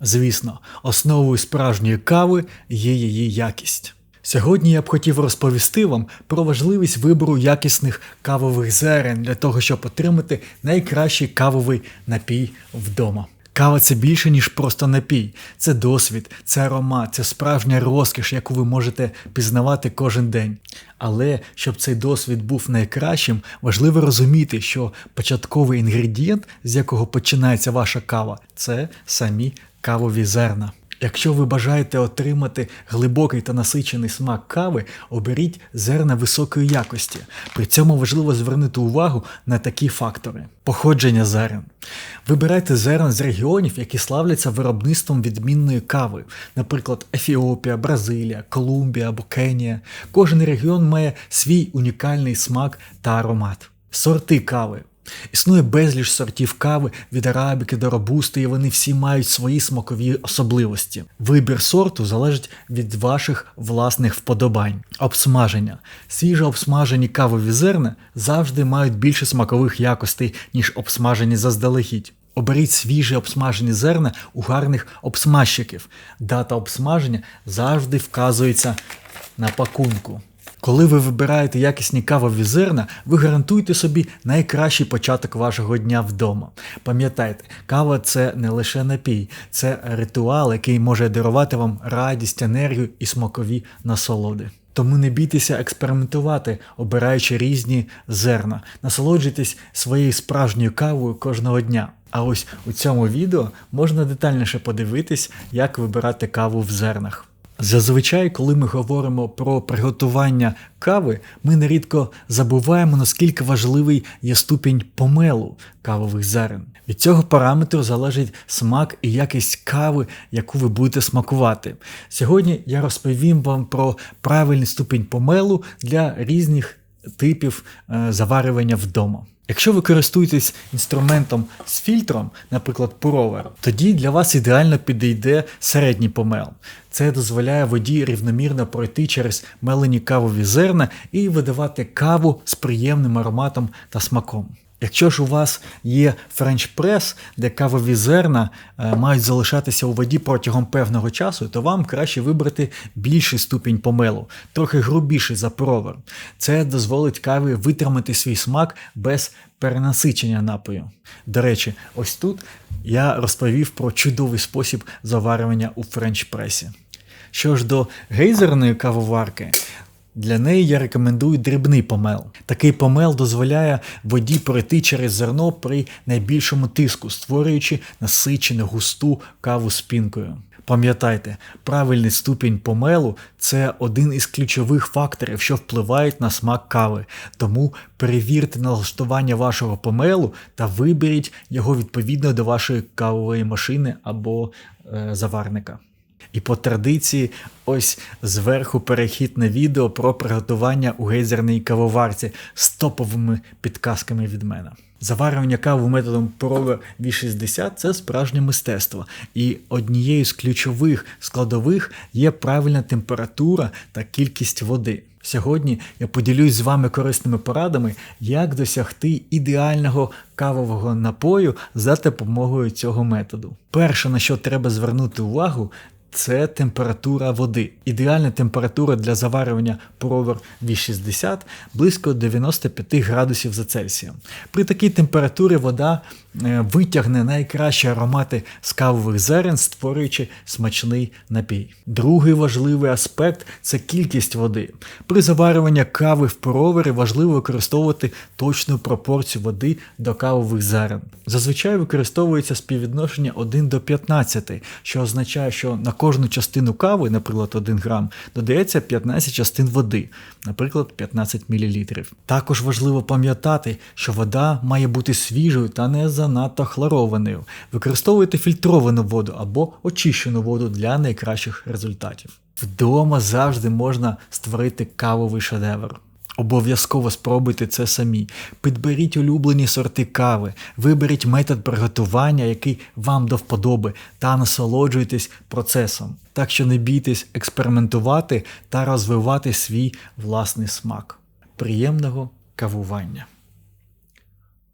Звісно, основою справжньої кави є її якість. Сьогодні я б хотів розповісти вам про важливість вибору якісних кавових зерен для того, щоб отримати найкращий кавовий напій вдома. Кава це більше, ніж просто напій. Це досвід, це аромат, це справжня розкіш, яку ви можете пізнавати кожен день. Але щоб цей досвід був найкращим, важливо розуміти, що початковий інгредієнт, з якого починається ваша кава, це самі кавові зерна. Якщо ви бажаєте отримати глибокий та насичений смак кави, оберіть зерна високої якості. При цьому важливо звернути увагу на такі фактори: походження зерен. Вибирайте зерна з регіонів, які славляться виробництвом відмінної кави, наприклад, Ефіопія, Бразилія, Колумбія або Кенія. Кожен регіон має свій унікальний смак та аромат. Сорти кави. Існує безліч сортів кави від арабіки до робусти, і вони всі мають свої смакові особливості. Вибір сорту залежить від ваших власних вподобань. Обсмаження. Свіжо обсмажені кавові зерна завжди мають більше смакових якостей, ніж обсмажені заздалегідь. Оберіть свіжі обсмажені зерна у гарних обсмажчиків. Дата обсмаження завжди вказується на пакунку. Коли ви вибираєте якісні кавові зерна, ви гарантуєте собі найкращий початок вашого дня вдома. Пам'ятайте, кава це не лише напій, це ритуал, який може дарувати вам радість, енергію і смакові насолоди. Тому не бійтеся експериментувати, обираючи різні зерна. Насолоджуйтесь своєю справжньою кавою кожного дня. А ось у цьому відео можна детальніше подивитись, як вибирати каву в зернах. Зазвичай, коли ми говоримо про приготування кави, ми нерідко забуваємо, наскільки важливий є ступінь помелу кавових зерен. Від цього параметру залежить смак і якість кави, яку ви будете смакувати. Сьогодні я розповім вам про правильний ступінь помелу для різних типів е, заварювання вдома. Якщо ви користуєтесь інструментом з фільтром, наприклад, пуровер, тоді для вас ідеально підійде середній помел. Це дозволяє воді рівномірно пройти через мелені кавові зерна і видавати каву з приємним ароматом та смаком. Якщо ж у вас є френч-прес, де кавові зерна е, мають залишатися у воді протягом певного часу, то вам краще вибрати більший ступінь помелу, трохи грубіший за провер. Це дозволить каві витримати свій смак без перенасичення напою. До речі, ось тут я розповів про чудовий спосіб заварювання у френч-пресі. Що ж до гейзерної кавоварки, для неї я рекомендую дрібний помел. Такий помел дозволяє воді пройти через зерно при найбільшому тиску, створюючи насичену густу каву з. Пам'ятайте, правильний ступінь помелу це один із ключових факторів, що впливають на смак кави. Тому перевірте налаштування вашого помелу та виберіть його відповідно до вашої кавової машини або е, заварника. І по традиції, ось зверху перехід на відео про приготування у гейзерній кавоварці з топовими підказками від мене. Заварювання кави методом Prover V60 це справжнє мистецтво, і однією з ключових складових є правильна температура та кількість води. Сьогодні я поділюсь з вами корисними порадами, як досягти ідеального кавового напою за допомогою цього методу. Перше, на що треба звернути увагу, це температура води. Ідеальна температура для заварювання провер V60 близько 95 градусів за Цельсієм. При такій температурі вода е, витягне найкращі аромати з кавових зерен, створюючи смачний напій. Другий важливий аспект це кількість води. При заварюванні кави в провері важливо використовувати точну пропорцію води до кавових зерен. Зазвичай використовується співвідношення 1 до 15, що означає, що на кожну частину кави, наприклад, 1 грам, додається 15 частин води, наприклад, 15 мл. Також важливо пам'ятати, що вода має бути свіжою та не занадто хлорованою. Використовуйте фільтровану воду або очищену воду для найкращих результатів. Вдома завжди можна створити кавовий шедевр. Обов'язково спробуйте це самі. Підберіть улюблені сорти кави, виберіть метод приготування, який вам до вподоби, та насолоджуйтесь процесом. Так що не бійтесь експериментувати та розвивати свій власний смак. Приємного кавування!